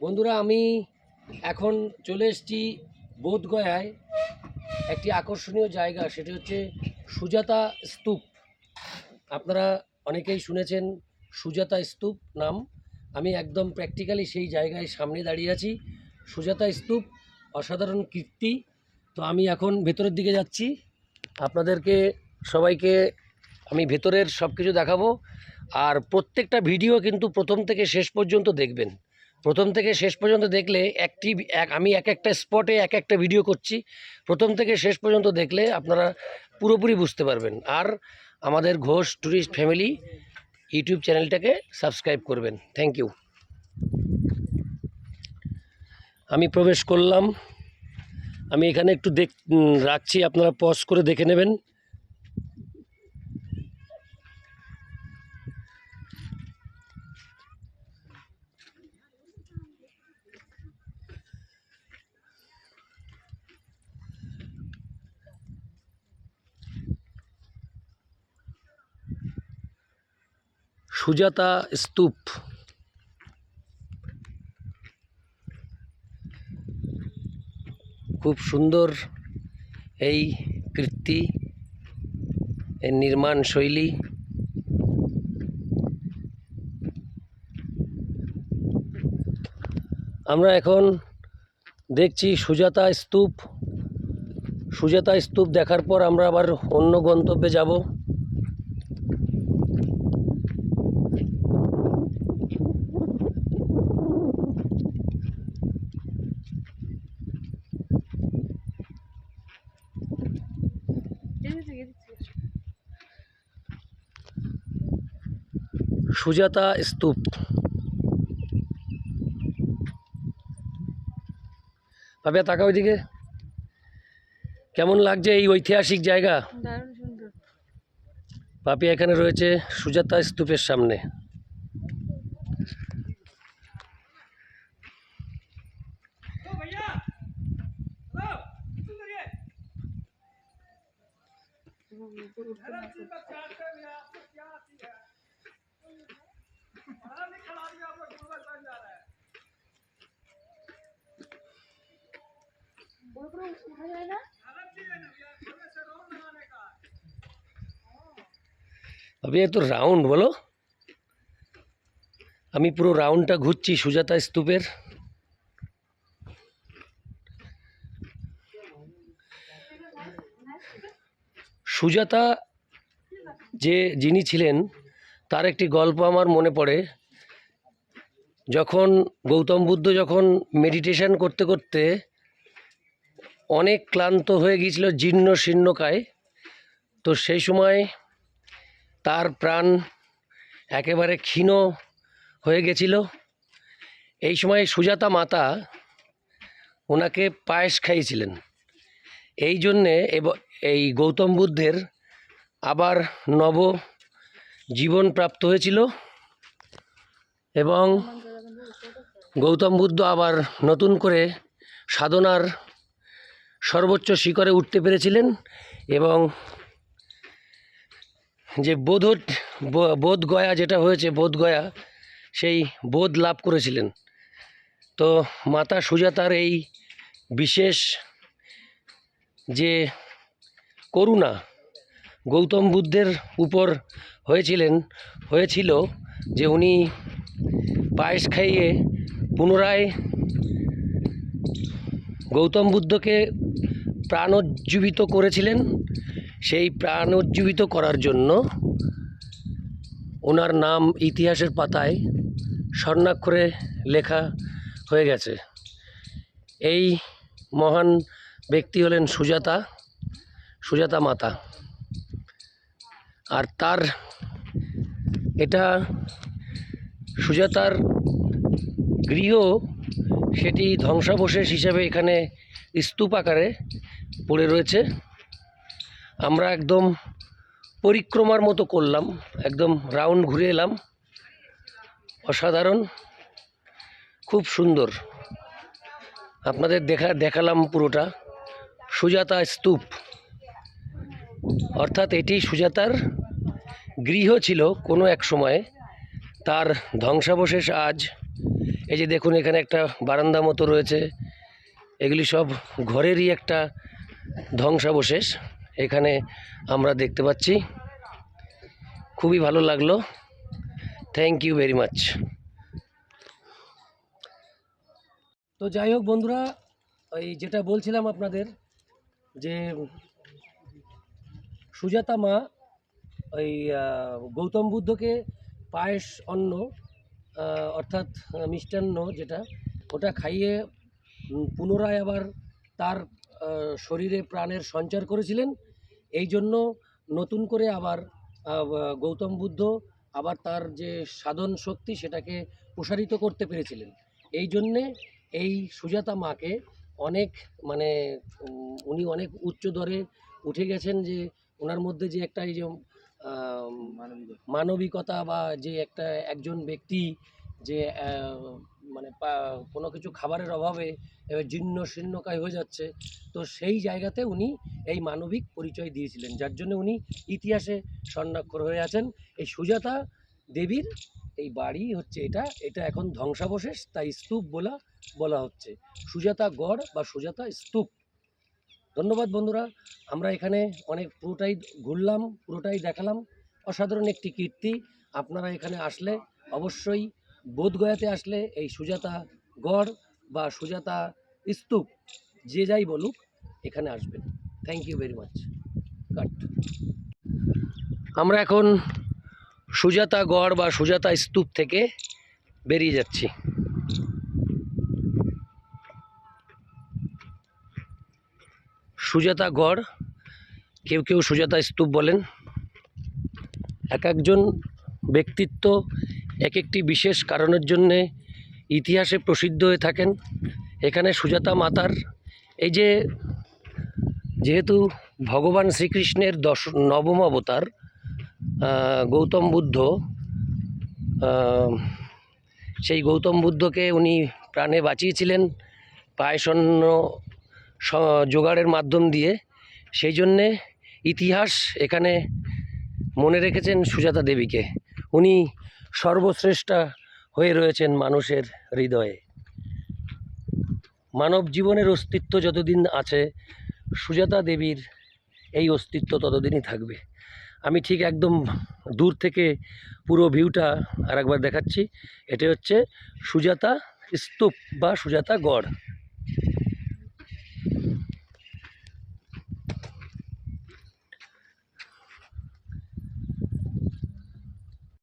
বন্ধুরা, আমি এখন চলে এসেছি বোধগয়ায় একটি আকর্ষণীয় জায়গা, সেটি হচ্ছে সুজাতা স্তূপ। আপনারা অনেকেই শুনেছেন সুজাতা স্তূপ নাম। আমি একদম প্র্যাকটিক্যালি সেই জায়গায় সামনে দাঁড়িয়ে আছি। সুজাতা স্তূপ, অসাধারণ কীর্তি। তো আমি এখন ভেতরের দিকে যাচ্ছি। আপনাদেরকে, সবাইকে আমি ভেতরের সব কিছু দেখাবো। আর প্রত্যেকটা ভিডিও কিন্তু প্রথম থেকে শেষ পর্যন্ত দেখবেন। প্রথম থেকে শেষ পর্যন্ত দেখলে একটি এক আমি এক একটা স্পটে এক একটা ভিডিও করছি। প্রথম থেকে শেষ পর্যন্ত দেখলে আপনারা পুরোপুরি বুঝতে পারবেন। আর আমাদের ঘোষ ট্যুরিস্ট ফ্যামিলি ইউটিউব চ্যানেলটাকে সাবস্ক্রাইব করবেন। থ্যাংক ইউ আমি প্রবেশ করলাম। আমি এখানে একটু দেখ রাখছি। আপনারা পজ করে দেখে নেবেন। সুজাতা স্তূপ। খুব সুন্দর এই কীর্তি, এর নির্মাণ শৈলী। আমরা এখন দেখছি সুজাতা স্তূপ। সুজাতা স্তূপ দেখার পর আমরা আবার অন্য গন্তব্যে যাব। সুজাতা স্তূপ ভাবে তাকা ওইদিকে কেমন লাগছে এই ঐতিহাসিক জায়গা দারুণ সুন্দর পাপি এখানে রয়েছে সুজাতা স্তূপের সামনে উঠা ভাবি এ তো রাউন্ড বলো। আমি পুরো রাউন্ডটা ঘুরছি সুজাতা স্তূপের। সুজাতা যে যিনি ছিলেন, তার একটি গল্প আমার মনে পড়ে। যখন গৌতম বুদ্ধ যখন মেডিটেশন করতে করতে অনেক ক্লান্ত হয়ে গিয়েছিল, জীর্ণ শীর্ণকায়, তো সেই সময় তার প্রাণ একেবারে ক্ষীণ হয়ে গেছিল। এই সময় সুজাতা মাতা ওনাকে পায়েস খাইয়েছিলেন। এই জন্যে এই গৌতম বুদ্ধের আবার নব জীবন প্রাপ্ত হয়েছিল এবং গৌতম বুদ্ধ আবার নতুন করে সাধনার সর্বোচ্চ শিখরে উঠতে পেরেছিলেন এবং যে বোধ বোধ গয়া যেটা হয়েছে, বোধ গয়া, সেই বোধ লাভ করেছিলেন। তো মাতা সুজাতার এই বিশেষ যে করুণা গৌতম বুদ্ধের উপর হয়েছিলেন, হয়েছিল যে উনি পায়েস খাইয়ে পুনরায় গৌতম বুদ্ধকে প্রাণোজ্জীবিত করেছিলেন। সেই প্রাণোজ্জীবিত করার জন্য ওনার নাম ইতিহাসের পাতায় স্বর্ণাক্ষরে লেখা হয়ে গেছে। এই মহান ব্যক্তি হলেন সুজাতা সুজাতা মাতা। আর তার এটা সুজাতার গৃহ সেটি ধ্বংসাবশেষ হিসাবে এখানে স্তূপ আকারে পড়ে রয়েছে। আমরা একদম পরিক্রমার মতো করলাম, একদম রাউন্ড ঘুরে এলাম। অসাধারণ, খুব সুন্দর। আপনাদের দেখা, দেখালাম পুরোটা। সুজাতা স্তূপ। অর্থাৎ এটি সুজাতার গৃহ ছিল কোনো এক সময়ে। তার ধ্বংসাবশেষ আজ। এই যে দেখুন, এখানে একটা বারান্দা মতো রয়েছে। এগুলি সব ঘরেরই একটা ধ্বংসাবশেষ। এখানে আমরা দেখতে পাচ্ছি। খুবই ভালো লাগল। থ্যাংক ইউ ভেরি মাচ তো যাই হোক বন্ধুরা ওই যেটা বলছিলাম আপনাদের, যে সুজাতা মা ওই গৌতম বুদ্ধকে পায়েস অন্ন অর্থাৎ মিষ্টান্ন যেটা, ওটা খাইয়ে পুনরায় আবার তার শরীরে প্রাণের সঞ্চার করেছিলেন। এই জন্য নতুন করে আবার গৌতম বুদ্ধ আবার তার যে সাধন শক্তি সেটাকে প্রসারিত করতে পেরেছিলেন। এই জন্যে এই সুজাতা মাকে অনেক মানে উনি অনেক উচ্চ দরে উঠে গেছেন যে ওনার মধ্যে যে একটা এই যে মানবিকতা। বা যে একটা একজন ব্যক্তি যে মানে কোনো কিছু খাবারের অভাবে জীর্ণ শীর্ণকায় হয়ে যাচ্ছে। তো সেই জায়গাতে উনি এই মানবিক পরিচয় দিয়েছিলেন, যার জন্য উনি ইতিহাসে স্বর্ণাক্ষর হয়ে আছেন। এই সুজাতা দেবীর এই বাড়ি হচ্ছে এটা এটা এখন ধ্বংসাবশেষ, তাই স্তূপ বলা বলা হচ্ছে। সুজাতা গড় বা সুজাতা স্তূপ। ধন্যবাদ বন্ধুরা, আমরা এখানে অনেক পুরোটাই ঘুরলাম, পুরোটাই দেখালাম। অসাধারণ একটি কীর্তি, আপনারা এখানে আসলে অবশ্যই বোধগয়াতে আসলে এই সুজাতা গড় বা সুজাতা স্তূপ যে যাই বলুক, এখানে আসবেন thank you very much cut আমরা এখন সুজাতা গড় বা সুজাতা স্তূপ থেকে বেরিয়ে যাচ্ছি। সুজাতা গড়, কেউ কেউ সুজাতা স্তূপ বলেন। এক একজন ব্যক্তিত্ব এক একটি বিশেষ কারণের জন্যে ইতিহাসে প্রসিদ্ধ হয়ে থাকেন। এখানে সুজাতা মাতার এই যে যেহেতু ভগবান শ্রীকৃষ্ণের দশ, নবম অবতার গৌতম বুদ্ধ সেই গৌতম বুদ্ধকে উনি প্রাণে বাঁচিয়েছিলেন পায়সন্ন জোগাড়ের মাধ্যম দিয়ে। সেই জন্যে ইতিহাস এখানে মনে রেখেছেন সুজাতা দেবীকে। উনি সর্বশ্রেষ্ঠা হয়ে রয়েছেন মানুষের হৃদয়ে। মানব জীবনের অস্তিত্ব যতদিন আছে, সুজাতা দেবীর এই অস্তিত্ব ততদিনই থাকবে। আমি ঠিক একদম দূর থেকে পুরো ভিউটা আরেকবার দেখাচ্ছি। এটা হচ্ছে সুজাতা স্তূপ বা সুজাতা গড়।